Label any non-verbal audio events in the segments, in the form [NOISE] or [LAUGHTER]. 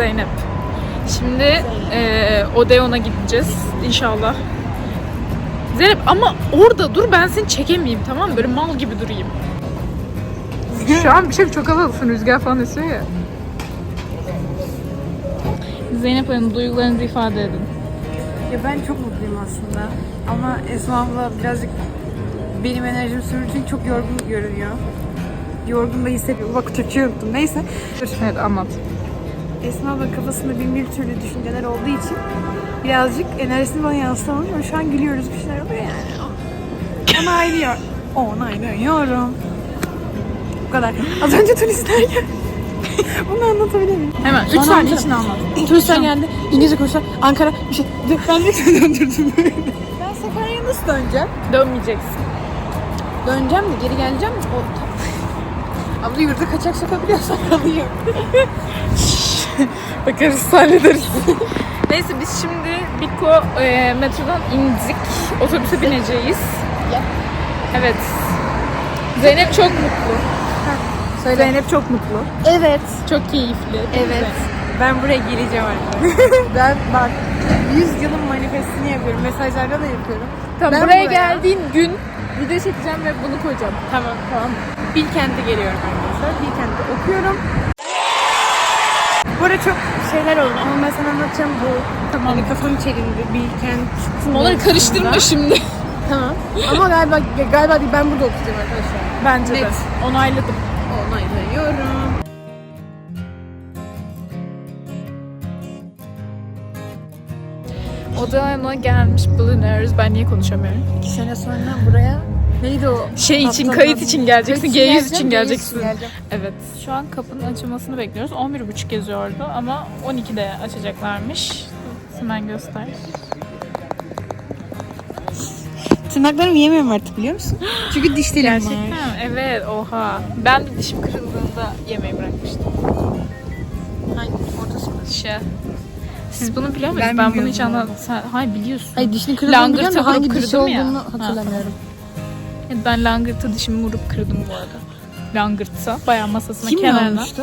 Zeynep. Şimdi eee Odeon'a gideceğiz inşallah. Zeynep ama orada dur ben seni çekemeyeyim tamam mı? Böyle mal gibi durayım. Şu an bir şey çok havalısın rüzgar falan esiyor ya. Zeynep Hanım duygularınızı ifade edin. Ya ben çok mutluyum aslında. Ama Esma abla birazcık benim enerjimi sürdüğü için çok yorgun görünüyor. Yorgun da hissediyorum. Bak Türkçe unuttum. Neyse. Evet anlat. Esma abla kafasında bin bir türlü düşünceler olduğu için birazcık enerjisini bana yansıtamamış ama şu an gülüyoruz bir şeyler oluyor yani. Onaylıyor. Onaylıyorum. Bu kadar. Az önce turistler geldi. [LAUGHS] Bunu anlatabilir miyim? Hemen 3 Bana saniye içinde anlat. Turistler geldi. İngilizce konuştular. Ankara bir şey. [LAUGHS] Ben de döndürdüm böyle. Ben Sakarya'ya nasıl döneceğim? Dönmeyeceksin. Döneceğim de geri geleceğim mi? O... Abla yurda kaçak sokabiliyorsan [LAUGHS] kalıyor. Bakarız hallederiz. [LAUGHS] Neyse biz şimdi Biko e, metrodan indik. Otobüse bineceğiz. Evet. Zeynep çok mutlu. Söyle. Zeynep çok mutlu. Evet. Çok keyifli. Evet. Ben buraya geleceğim arkadaşlar. [LAUGHS] ben bak 100 yılın manifestini yapıyorum. Mesajlarda da yapıyorum. Tamam, Ben buraya, buraya- geldiğin gün video çekeceğim ve bunu koyacağım. Tamam. Tamam. Bilkent'e geliyorum arkadaşlar. Bilkent'te okuyorum. Bu arada çok şeyler oldu ama ben sana anlatacağım bu. Tamam. Hani kafam çelindi Bilkent. Onları karıştırma şimdi. Tamam. Ama galiba galiba değil ben burada okuyacağım arkadaşlar. Bence de. Net. Onayladım. Onaylıyorum. Odana gelmiş bulunuyoruz. Ben niye konuşamıyorum? İki sene sonra buraya neydi o? Şey için, Haftanın kayıt adı? için geleceksin. Kayıt G100 için geleceksin. G100 için geleceğim. Evet. Şu an kapının açılmasını bekliyoruz. 11.30 yazıyordu ama 12'de açacaklarmış. Hemen göster. Tırnaklarımı yemiyorum artık biliyor musun? [GASPS] Çünkü diş telim Gerçekten var. mi? Evet oha. Ben de dişim kırıldığında yemeği bırakmıştım. Hangi ortası mı? Şey. Siz bunu biliyor musunuz? Ben Ben, bunu bilmiyorum hiç bu arada. hayır biliyorsun. Hayır dişini Langırtı biliyorum da vurup hangi dişi kırdım ya. olduğunu Ha. hatırlamıyorum. Ben langırtı dişimi vurup kırdım bu arada. Langırtsa bayağı masasına Kim kenarına. olmuştu?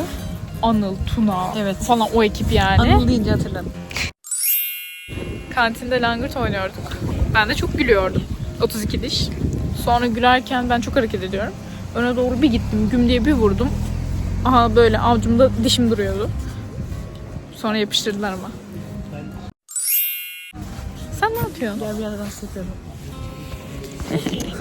Anıl, Tuna Evet. falan o ekip yani. Anıl deyince hatırladım. Kantinde langırt oynuyorduk. Ben de çok gülüyordum. 32 diş. Sonra gülerken ben çok hareket ediyorum. Öne doğru bir gittim. Güm diye bir vurdum. Aha böyle avcumda dişim duruyordu. Sonra yapıştırdılar ama. Sen ne yapıyorsun? Gel bir yerden sıkıyorum. [LAUGHS]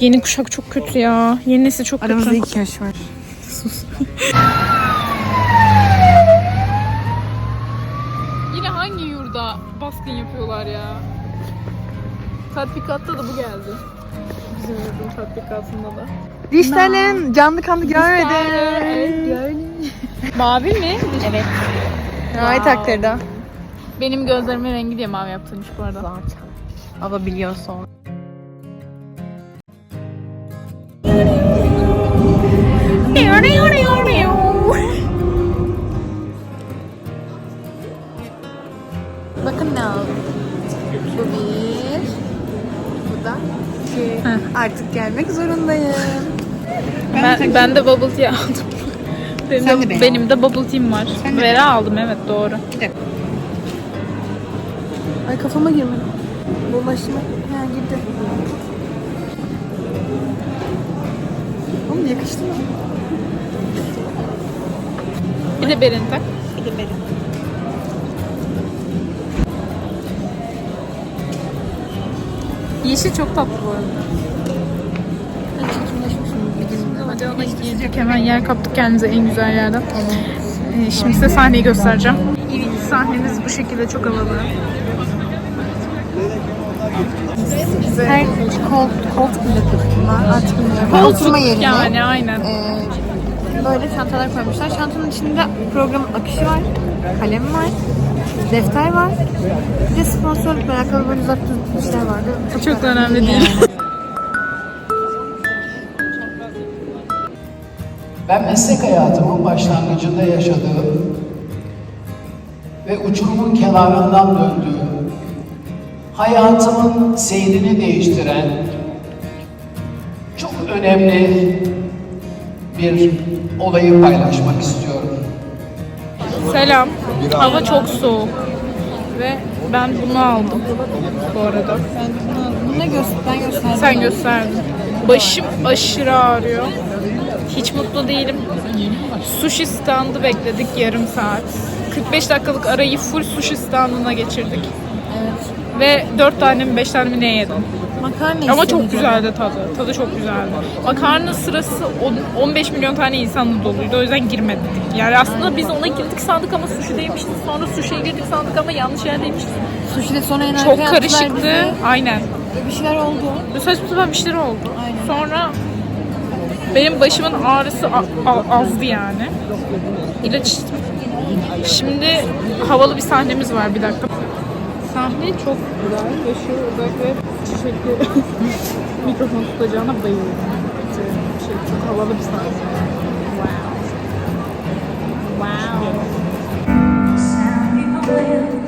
Yeni kuşak çok kötü ya. Yeni nesil çok Aramızda kötü. iki yaş var. [LAUGHS] Yine hangi yurda baskın yapıyorlar ya? Tatbikatta da bu geldi. Bizim yurdun tatbikatında da. Diş tellerin canlı kanlı görmedim. Evet, gördüm. [LAUGHS] Mavi mi? Evet. Wow. Ay takdirde. Benim gözlerimin rengi diye mavi yaptırmış bu arada. Abla biliyor sonra. Artık gelmek zorundayım. Ben, ben de bubble tea aldım. Benim, Sen de, de beni benim de bubble tea'm var. Sen de Vera aldım evet doğru. Ay kafama girmedi. Bu başıma ha, girdi. Oğlum yakıştı mı? Bir de Berin tak. Bir de benim. Yeşil çok tatlı bu arada. Ben çirkinleşmişim bir dizimde. Hadi ona giydik hemen yer kaptık kendimize en güzel yerden. Ee, şimdi size sahneyi göstereceğim. Sahnemiz bu şekilde çok havalı. Her koltuk, koltuk bile bunlar artık bilmiyorum. Oturma yerine yani aynen. e, böyle çantalar koymuşlar. Çantanın içinde programın akışı var, kalem var, defter var. Bir de sponsorlukla alakalı böyle uzak işler vardı. Çok da önemli değil. Ben meslek hayatımın başlangıcında yaşadığım ve uçurumun kenarından döndüğüm, hayatımın seyrini değiştiren çok önemli bir olayı paylaşmak istiyorum. Selam. Hava çok soğuk. Ve ben bunu aldım bu arada. Bunu ne göster? Ben gösterdim. Sen gösterdin. Başım aşırı ağrıyor. Hiç mutlu değilim. Sushi standı bekledik yarım saat. 45 dakikalık arayı full sushi standına geçirdik. Evet. Ve 4 tane mi 5 tane mi ne yedim. Makarna Ama çok güzeldi tadı. Tadı çok güzeldi. Makarna sırası on- 15 milyon tane insanla doluydu. O yüzden girmedik. Yani aslında biz ona girdik sandık ama sushi'deymişiz. Sonra sushi'ye girdik sandık ama yanlış yerdeymişiz. Sushi'de sonra en Çok arkaya attılar karışıktı. bizi. Aynen. Bir şeyler oldu. Saçma sapan bir şeyler oldu. Aynen. Sonra benim başımın ağrısı azdı yani. İlaç içtim. Şimdi havalı bir sahnemiz var bir dakika. Sahne çok güzel ve şu özellikle çiçekli [LAUGHS] mikrofon tutacağına bayılıyorum. Şey, çok havalı bir sahne. Wow. Wow.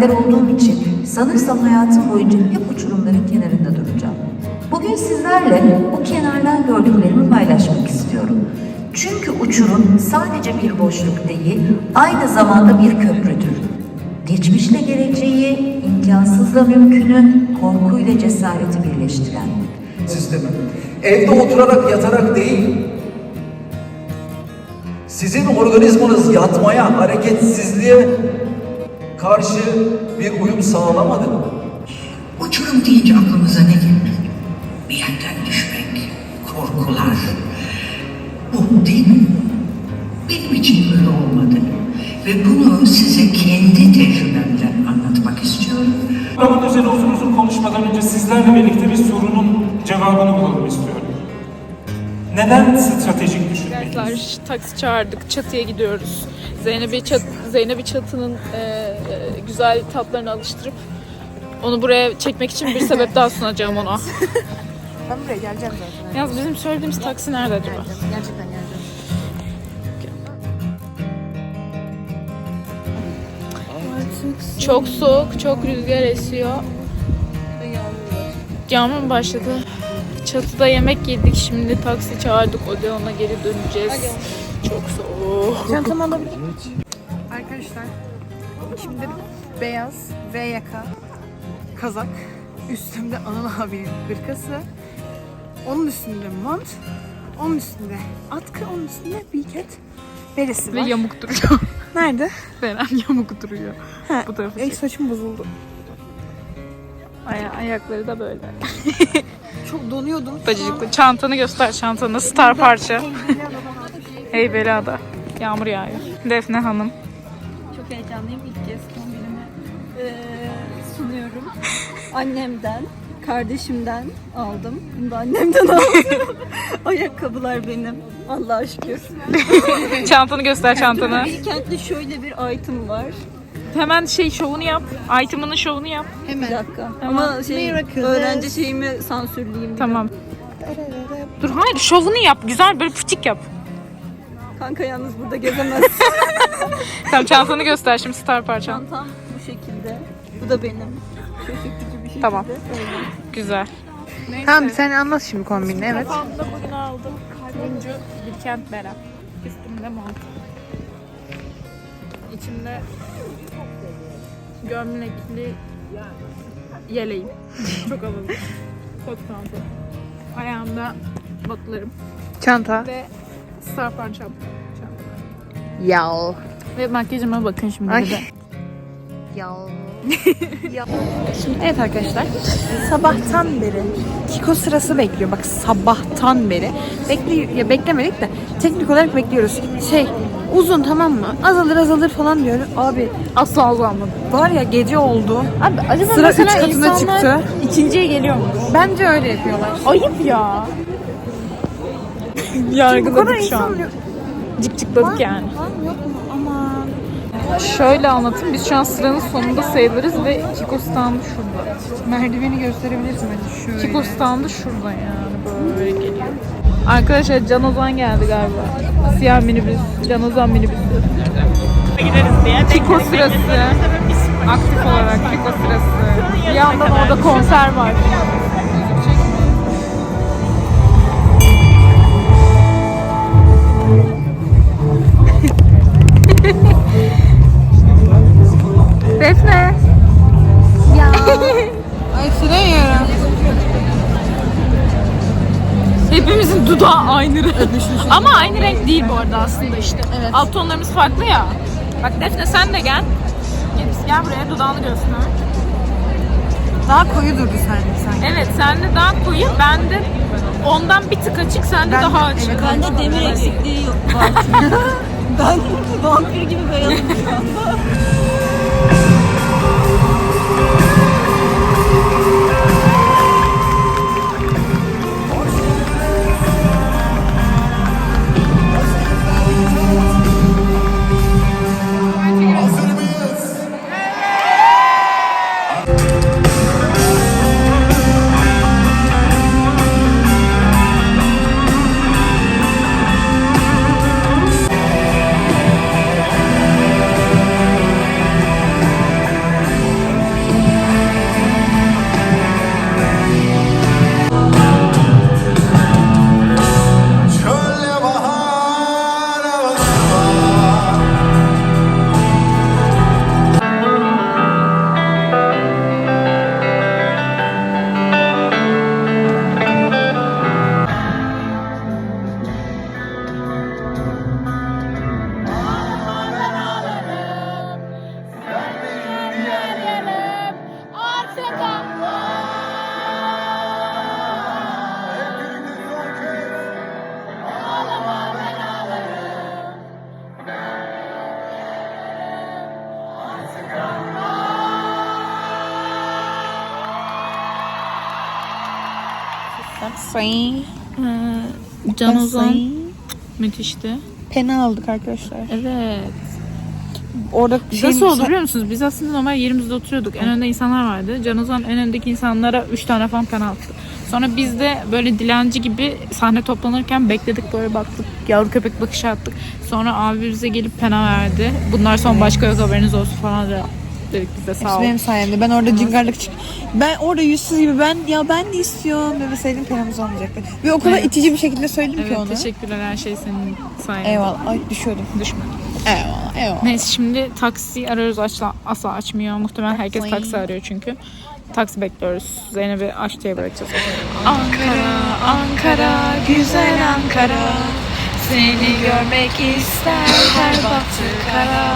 Karakter olduğum için sanırsam hayatım boyunca hep uçurumların kenarında duracağım. Bugün sizlerle bu kenardan gördüklerimi paylaşmak istiyorum. Çünkü uçurum sadece bir boşluk değil, aynı zamanda bir köprüdür. Geçmişle geleceği, imkansızla mümkünü, korkuyla cesareti birleştiren. sistemi. Evde oturarak yatarak değil, sizin organizmanız yatmaya, hareketsizliğe karşı bir uyum sağlamadı mı? Uçurum deyince aklımıza ne gelir? Bir yerden düşmek, korkular. Bu değil mi? Benim için öyle olmadı. Ve bunu size kendi tecrübemden anlatmak istiyorum. Ben bunun üzerine uzun uzun konuşmadan önce sizlerle birlikte bir sorunun cevabını bulalım istiyorum. Neden stratejik düşünmek? Arkadaşlar taksi çağırdık. Çatıya gidiyoruz. Zeynep'i çat, Zeynep'i çatının e, güzel tatlarını alıştırıp onu buraya çekmek için bir sebep daha sunacağım ona. [LAUGHS] Ben buraya geleceğim zaten. Yalnız bizim söylediğimiz taksi nerede acaba? Gerçekten geleceğim. Çok soğuk, çok rüzgar esiyor. Yağmur mu başladı? Çatıda yemek yedik. Şimdi taksi çağırdık. Odeon'a geri döneceğiz. Çok soğuk. Çantamı alabilir miyim? Arkadaşlar içimde beyaz V yaka kazak. Üstümde Anıl abinin hırkası. Onun üstünde mont. Onun üstünde atkı. Onun üstünde biket beresi Ve var. yamuk duruyor. [LAUGHS] Nerede? Veren yamuk duruyor. Ha, Bu tarafı Ey çek. saçım bozuldu. Aya- ayakları da böyle. [LAUGHS] Çok donuyordum. Bacıcıklı. Çantanı göster çantanı. Star parça. Hey Belada. Yağmur yağıyor. Defne Hanım. Çok heyecanlıyım. İlk kez kombinimi eee, sunuyorum. Annemden, kardeşimden aldım. Bunu da annemden [LAUGHS] aldım. Ayakkabılar benim. Allah'a şükür. [LAUGHS] Çantanı göster çantanı. Bilkent'te şöyle bir item var. Hemen şey şovunu yap. Item'ının şovunu yap. Bir dakika. Ama şey, Miracle. öğrenci şeyimi sansürleyeyim. Tamam. Dur hayır şovunu yap. Güzel böyle fıçık yap. Kanka yalnız burada gezemez. [LAUGHS] Tamam çantanı göster şimdi star parçan. Çantam bu şekilde. Bu da benim. Şaşırtıcı bir şekilde. Tamam. Öyle. Güzel. Tamam sen anlat şimdi kombini evet. Kafamda bugün aldım. Turuncu Bilkent Beren. Üstümde mont. İçimde gömlekli yeleğim. Çok havalı. Kot pantolon. Ayağımda botlarım Çanta. ve star parçam. Yav. Ve makyajıma bakın şimdi Ay. de. [LAUGHS] Evet arkadaşlar sabahtan beri Kiko sırası bekliyor. Bak sabahtan beri. Bekliyor, ya beklemedik de teknik olarak bekliyoruz. Şey uzun tamam mı? Azalır azalır falan diyor. Abi Asla azalmadı. var ya gece oldu. Abi acaba Sıra mesela üç katına insanlar çıktı. ikinciye geliyor mu? Bence öyle yapıyorlar. Ayıp ya. [LAUGHS] Yargıladık şu an. cıkladık yani. Var mı yok mu? Aman. Şöyle anlatayım. Biz şu an sıranın sonunda sayılırız ve Kiko standı şurada. Merdiveni gösterebilirsin bence şöyle. Kiko standı şurada yani böyle geliyor. Arkadaşlar Can Ozan geldi galiba. Siyah minibüs, Can Ozan minibüsü. Gideriz diye. Kiko sırası. Aktif olarak Kiko sırası. Bir yandan orada konser var. [LAUGHS] Defne. [LAUGHS] Ay süremiyorum. Hepimizin dudağı aynı renk. Ama aynı renk değil bu arada aslında işte. Alt tonlarımız farklı ya. Bak Defne sen de gel. Gel, gel buraya dudağını göster. Daha koyu durdu sende sanki. Evet sende daha koyu, bende ondan bir tık açık, sende Ben de- daha açık. evet, Bende demir eksikliği yok. Var [LAUGHS] çünkü. Ben [LAUGHS] vampir gibi beyazım Sayın. Can Ozan müthişti. Pena aldık arkadaşlar. Evet. Orada şey- nasıl oldu biliyor musunuz? Biz aslında normal yerimizde oturuyorduk. En önde insanlar vardı. Can Ozan en öndeki insanlara 3 tane falan penaltı attı. Sonra biz de böyle dilenci gibi sahne toplanırken bekledik böyle baktık. Yavru köpek bakışı attık. Sonra abi bize gelip pena verdi. Bunlar son başka yok haberiniz olsun falan da dedik bize sağ ol. Benim sayemde. Ben orada cingarlık çık. Ben orada yüzsüz gibi ben ya ben de istiyorum demeseydim penamız olmayacaktı. Ve o kadar Evet. itici bir şekilde söyledim ki Evet onu. teşekkürler her şey senin sayende. Eyvallah. Ay düşüyordum. Düşme. Eyvallah. Eyvallah. Neyse şimdi taksi arıyoruz asla, asla açmıyor. Muhtemelen herkes Taksi. taksi arıyor çünkü. Taksi bekliyoruz. Zeynep'i Aşçı'ya bırakacağız. Ankara, Ankara, güzel Ankara. Seni görmek ister her baktı kara.